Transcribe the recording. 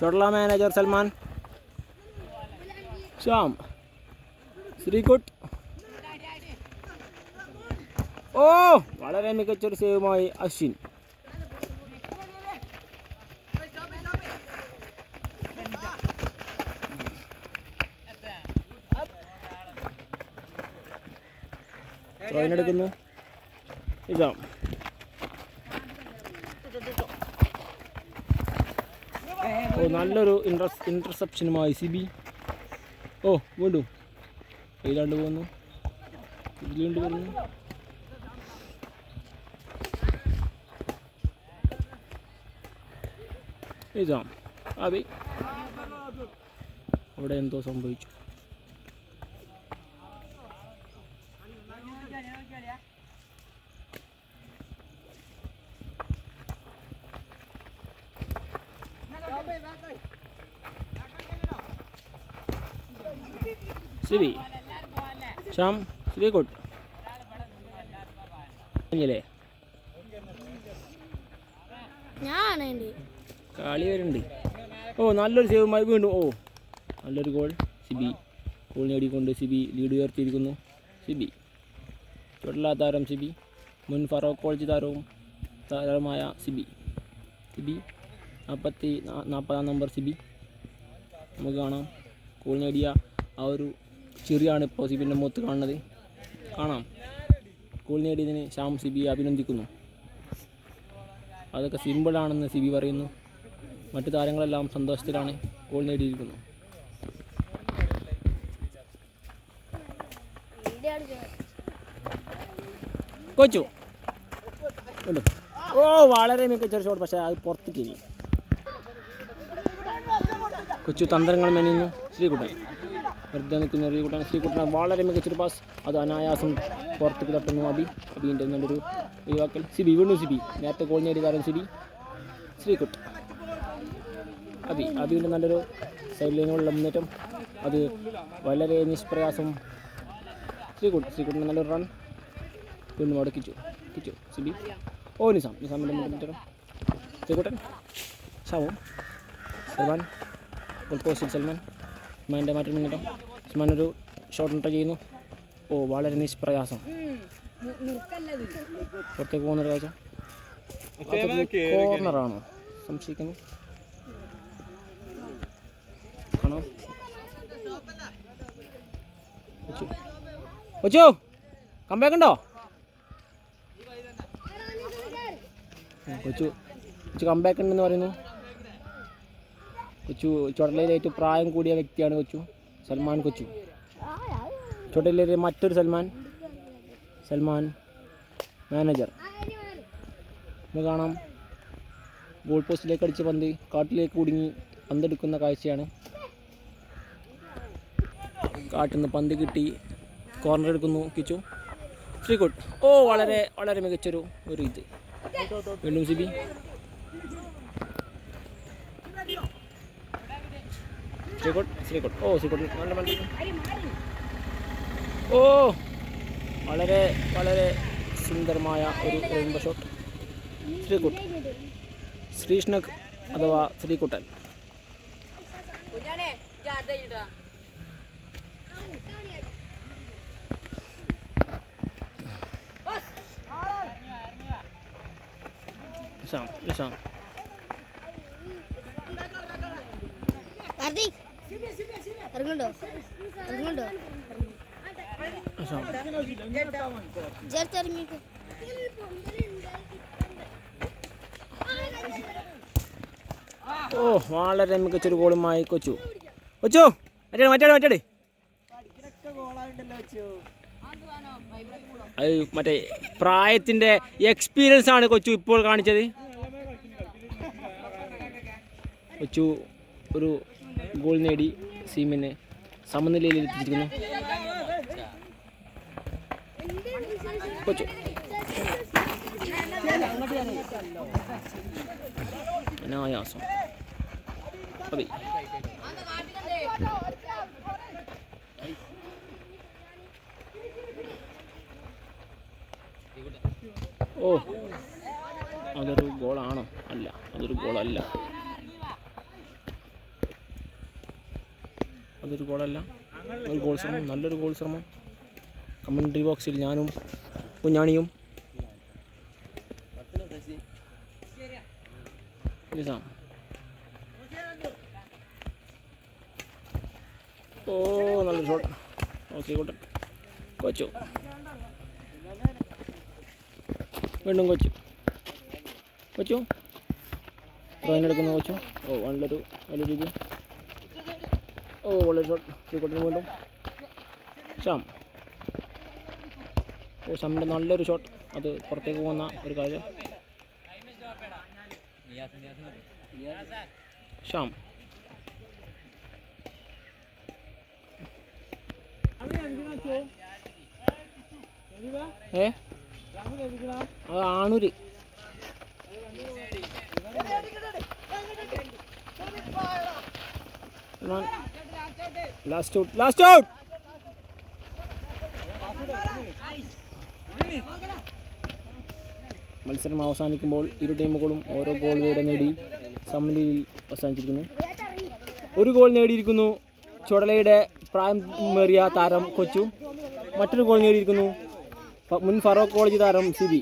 ചൊടല manager Salman Shyam ശ്രീകുട്ട് ഓ വളരെ മികച്ചൊരു സേവുമായി അശ്വിൻ। എടുക്കുന്നു. ഇതാ. ഓ നല്ലൊരു ഇൻട്രസ് ഇന്റർസെപ്ഷനുമായി സിബി. ഓ വീണ്ടും. ഇതിലാണ്ട് പോകുന്നു. ഇതിലുണ്ട് വരുന്നു ഇതാ. അതെ. അവിടെ എന്തോ സംഭവിച്ചു. സിബി ശ്യാം ശ്രീകുട്ട് എന്റെ. കളി വരുന്നുണ്ട് ഓ നല്ലൊരു സേവുമായി വീണ്ടും. ഓ നല്ലൊരു ഗോൾ സിബി ഗോൾ നേടിക്കൊണ്ട് സിബി ലീഡ് ഉയർത്തിയിരിക്കുന്നു. സിബി. ചുടല താരം സിബി. മുൻ ഫറോക്ക് കോളേജ് താരവും താരമായ സിബി. സിബി നാൽപ്പത്തി നാൽപ്പതാം നമ്പർ സിബി. നമുക്ക് കാണാം. ഗോൾ നേടിയ ആ ഒരു ചെറിയാണ് ഇപ്പോൾ സിബിന്റെ മുഖത്ത് കാണുന്നത്. കാണാം. ഗോൾ നേടിയതിന് ശ്യാം സിബി അഭിനന്ദിക്കുന്നു. അതൊക്കെ സിമ്പിളാണെന്ന് സിബി പറയുന്നു. മറ്റു താരങ്ങളെല്ലാം സന്തോഷത്തിലാണ് ഗോൾ നേടിയിരിക്കുന്നു കൊച്ചു. ഓ വളരെ മികച്ച ഒരു ഷോട്ട് പക്ഷേ അത് പുറത്തേക്ക് കൊച്ചു തന്ത്രങ്ങൾ മെനിയുന്നു ശ്രീകുട്ടൻ. വെറുതെ നിൽക്കുന്ന ശ്രീകുട്ടൻ ശ്രീകുട്ടൻ വളരെ മികച്ചൊരു പാസ് അത് അനായാസം പുറത്തേക്ക് തട്ടുന്നു അബി. അബിന്റെ നല്ലൊരു ഒഴിവാക്കൽ. സിബി വീണ്ടും സിബി. നേരത്തെ ഗോൾ നേടിയ താരം സിബി. ശ്രീകുട്ട് അബി അബിയുടെ നല്ലൊരു സൈഡ് ലൈനുള്ള മുന്നേറ്റം. അത് വളരെ നിഷ്പ്രയാസം. ശ്രീകുട്ട് ശ്രീകുട്ടിന് നല്ലൊരു റൺ വീണ്ടും അവിടെ കിച്ചു കിച്ചു. സിബി. ഓ നിസാം. നിസാമിന്റെ മുന്നേറ്റം ശ്രീകുട്ടൻ ഷാവും സൽമാൻ. ഗോൾ പോസ്റ്റിൽ സൽമാൻ. ഉസ്മാന്റെ മാറ്റം മുന്നേറ്റം ഉസ്മാൻ ഒരു ഷോട്ട് ഇട്ട ചെയ്യുന്നു. ഓ വളരെ നിഷ്പ്രയാസം. പുറത്തേക്ക് പോകുന്നൊരു കാഴ്ച. കോർണറാണോ സംശയിക്കുന്നു. ആണോ? കൊച്ചു. കമ്പാക്ക് ഉണ്ടോ? കൊച്ചു. കൊച്ചു കമ്പാക്ക് ഉണ്ടെന്ന് പറയുന്നു. കൊച്ചു ചുടലയിൽ ഏറ്റവും പ്രായം കൂടിയ വ്യക്തിയാണ് കൊച്ചു സൽമാൻ കൊച്ചു. ചുടലയിലെ മറ്റൊരു സൽമാൻ സൽമാൻ മാനേജർ. നമുക്ക് കാണാം. ഗോൾ പോസ്റ്റിലേക്ക് അടിച്ച പന്ത് കാട്ടിലേക്ക് കുടുങ്ങി പന്തെടുക്കുന്ന കാഴ്ചയാണ്. കാട്ടിൽ നിന്ന് പന്ത് കിട്ടി കോർണർ എടുക്കുന്നു കിച്ചു. ശ്രീ ഗുഡ് ഓ വളരെ വളരെ മികച്ചൊരു ഒരു ഇത്. വീണ്ടും സിബി. ഓ ഓ വളരെ വളരെ സുന്ദരമായ ഒരു റെയിൻബോ ഷോട്ട് ശ്രീകുട്ട്. ശ്രീഷ്ണക് അഥവാ ശ്രീകുട്ടൻ. നിശാം കാർത്തിക് ഇറങ്ങുണ്ടോ ഇറങ്ങുണ്ടോ ചേർത്ത് ഇറങ്ങിക്കോ. ഓ വളരെ മികച്ചൊരു ഗോളുമായി കൊച്ചു. കൊച്ചു മറ്റേ മറ്റേ മറ്റേ അത് മറ്റേ പ്രായത്തിന്റെ എക്സ്പീരിയൻസ് ആണ് കൊച്ചു ഇപ്പോൾ കാണിച്ചത്. കൊച്ചു ഒരു ഗോൾ നേടി സീമിനെ സമനിലയിൽ എത്തിച്ചിരിക്കുന്നു. അനായാസം. അതെ ഓ അതൊരു ഗോളാണോ? അല്ല അതൊരു ഗോളല്ല. ഒരു ഗോളല്ല. ഒരു ഗോൾ ശ്രമം നല്ലൊരു ഗോൾ ശ്രമം. കമൻട്രി ബോക്സിൽ ഞാനും കുഞ്ഞാണിയും. ഓ നല്ല ഷോട്ട് ഓക്കെ കൂട്ടൻ കൊച്ചു. വീണ്ടും കൊച്ചു. കൊച്ചു. ഡ്രോയിൻ എടുക്കുന്ന കൊച്ചു. ഓ വണ്ടൊരു നല്ലൊരു ഇത്. ഓ ശ്രീകുട്ടന് വീണ്ടും ഷാം ഓ ഷാമിന്റെ നല്ലൊരു ഷോട്ട് അത് പുറത്തേക്ക് പോകുന്ന ഒരു കാര്യം ഷാം ഏ? ആണൂര്. ലാസ്റ്റ് ഔട്ട് ലാസ്റ്റ് ഔട്ട് മത്സരം അവസാനിക്കുമ്പോൾ ഇരു ടീമുകളും ഓരോ ഗോൾ വീതം നേടി സമനിലയിൽ അവസാനിച്ചിരിക്കുന്നു. ഒരു ഗോൾ നേടിയിരിക്കുന്നു. ചുടലയുടെ പ്രായമേറിയ താരം കൊച്ചു. മറ്റൊരു ഗോൾ നേടിയിരിക്കുന്നു. മുൻ ഫറോക്ക് കോളേജ് താരം സിബി.